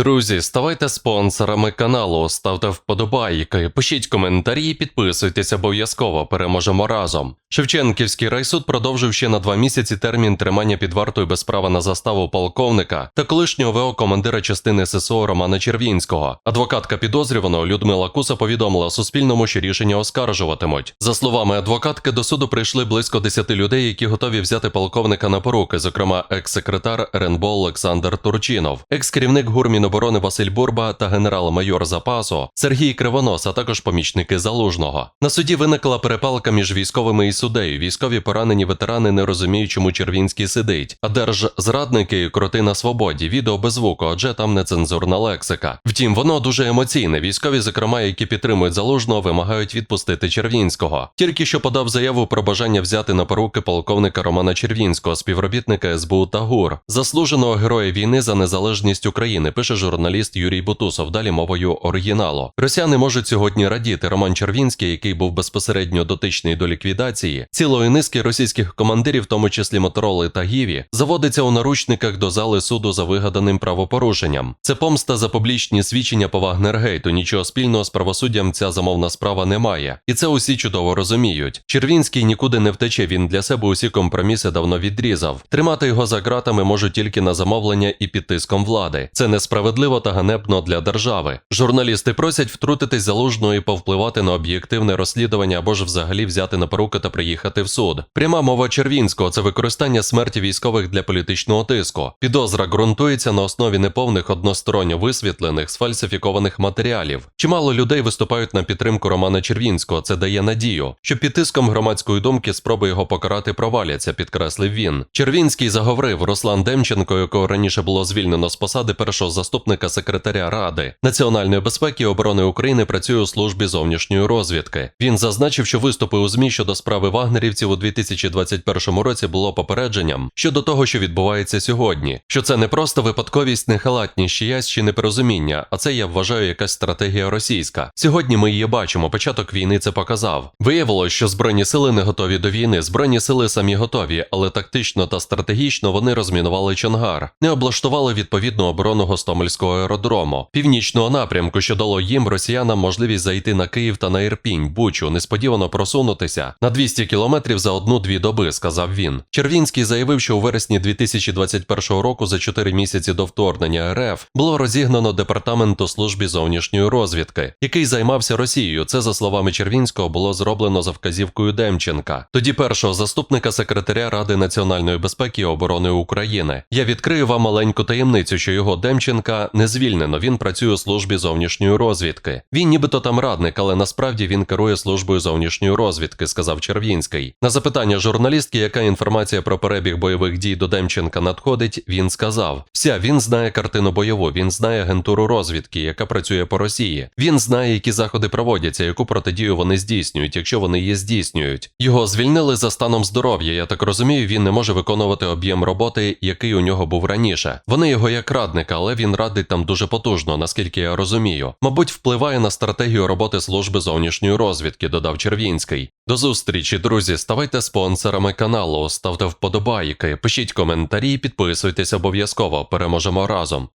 Друзі, ставайте спонсорами каналу, ставте вподобайки, пишіть коментарі, підписуйтесь обов'язково. Переможемо разом. Шевченківський райсуд продовжив ще на два місяці термін тримання під вартою без права на заставу полковника та колишнього ВО командира частини ССО Романа Червінського. Адвокатка підозрюваного Людмила Куса повідомила Суспільному, що рішення оскаржуватимуть. За словами адвокатки, до суду прийшли близько 10 людей, які готові взяти полковника на поруки, зокрема екс-секретар РНБО Олександр Турчинов, екс-керівник ГУР Міноборони Василь Бурба та генерал-майор запасу Сергій Кривонос, а також помічники залужного. На суді виникла перепалка між військовими і суддею. Військові поранені ветерани не розуміють, чому Червінський сидить. А держзрадники кроти на свободі. Відео без звуку, адже там нецензурна лексика. Втім, воно дуже емоційне. Військові, зокрема, які підтримують залужного, вимагають відпустити Червінського. Тільки що подав заяву про бажання взяти на поруки полковника Романа Червінського, співробітника СБУ та ГУР, заслуженого героя війни за незалежність України, пише журналіст Юрій Бутусов. Далі мовою оригіналу. Росіяни можуть сьогодні радіти. Роман Червінський, який був безпосередньо дотичний до ліквідації цілої низки російських командирів, в тому числі Мотороли та Гіві, заводиться у наручниках до зали суду за вигаданим правопорушенням. Це помста за публічні свідчення по Вагнергейту. Нічого спільного з правосуддям ця замовна справа не має, і це усі чудово розуміють. Червінський нікуди не втече. Він для себе усі компроміси давно відрізав. Тримати його за ґратами можуть тільки на замовлення і під тиском влади. Це несправедливо та ганебно для держави. Журналісти просять втрутитись залужно і повпливати на об'єктивне розслідування або ж взагалі взяти на поруки та приїхати в суд. Пряма мова Червінського це використання смерті військових для політичного тиску. Підозра ґрунтується на основі неповних односторонньо висвітлених сфальсифікованих матеріалів. Чимало людей виступають на підтримку Романа Червінського. Це дає надію, що під тиском громадської думки спроби його покарати проваляться, підкреслив він. Червінський заговорив Руслан Демченко, якого раніше було звільнено з посади першого заступника секретаря Ради національної безпеки і оборони України працює у службі зовнішньої розвідки. Він зазначив, що виступи у змі щодо справи вагнерівців у 2021 році було попередженням щодо того, що відбувається сьогодні. Що це не просто випадковість, нехалатність чиясь чи непорозуміння, а це я вважаю якась стратегія російська. Сьогодні ми її бачимо. Початок війни це показав. Виявилось, що збройні сили не готові до війни. Збройні сили самі готові, але тактично та стратегічно вони розмінували Чонгар, не облаштували відповідну оборону Гостомельського аеродрому, північного напрямку, що дало їм росіянам можливість зайти на Київ та на Ірпінь, Бучу, несподівано просунутися на 200 кілометрів за одну-дві доби, сказав він. Червінський заявив, що у вересні 2021 року, за 4 місяці до вторгнення РФ, було розігнано департаменту службі зовнішньої розвідки, який займався Росією. Це за словами Червінського було зроблено за вказівкою Демченка, тоді першого заступника секретаря Ради національної безпеки і оборони України. Я відкрию вам маленьку таємницю, що його Демченка не звільнено. Він працює у службі зовнішньої розвідки. Він нібито там радник, але насправді він керує службою зовнішньої розвідки, сказав Червінський. На запитання журналістки, яка інформація про перебіг бойових дій до Демченка надходить, він сказав: Вся він знає картину бойову, він знає агентуру розвідки, яка працює по Росії. Він знає, які заходи проводяться, яку протидію вони здійснюють, якщо вони її здійснюють. Його звільнили за станом здоров'я. Я так розумію, він не може виконувати об'єм роботи, який у нього був раніше. Вони його як радника, але він радить там дуже потужно, наскільки я розумію. Мабуть, впливає на стратегію роботи служби зовнішньої розвідки, додав Червінський. До зустрічі, друзі. Ставайте спонсорами каналу, ставте вподобайки, пишіть коментарі, підписуйтесь обов'язково. Переможемо разом.